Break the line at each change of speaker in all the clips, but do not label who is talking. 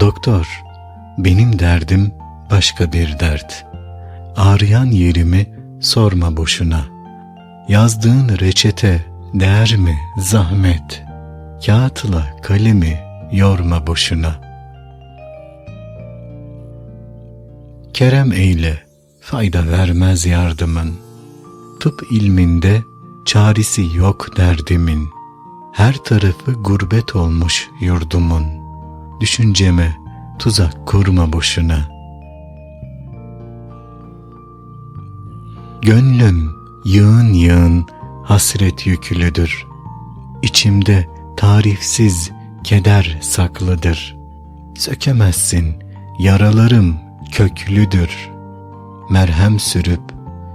Doktor, benim derdim başka bir dert. Ağrıyan yerimi sorma boşuna. Yazdığın reçete değer mi zahmet? Kağıtla kalemi yorma boşuna. Kerem eyle, fayda vermez yardımın. Tıp ilminde çaresi yok derdimin. Her tarafı gurbet olmuş yurdumun. Düşünceme tuzak kurma boşuna. Gönlüm yığın yığın hasret yüklüdür. İçimde tarifsiz keder saklıdır. Sökemezsin, yaralarım köklüdür. Merhem sürüp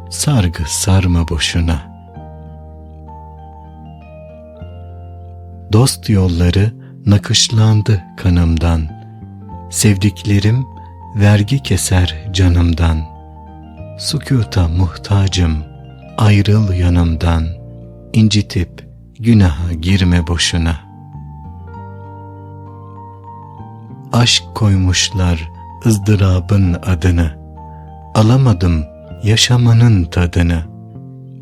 sargı sarma boşuna. Dost yolları nakışlandı kanımdan. Sevdiklerim vergi keser canımdan. Sükuta muhtacım, ayrıl yanımdan. incitip günaha girme boşuna. Aşk koymuşlar ızdırabın adını. Alamadım yaşamanın tadını.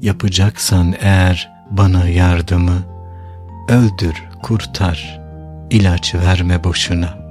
Yapacaksan eğer bana yardımı, öldür, kurtar, ilaç verme boşuna.''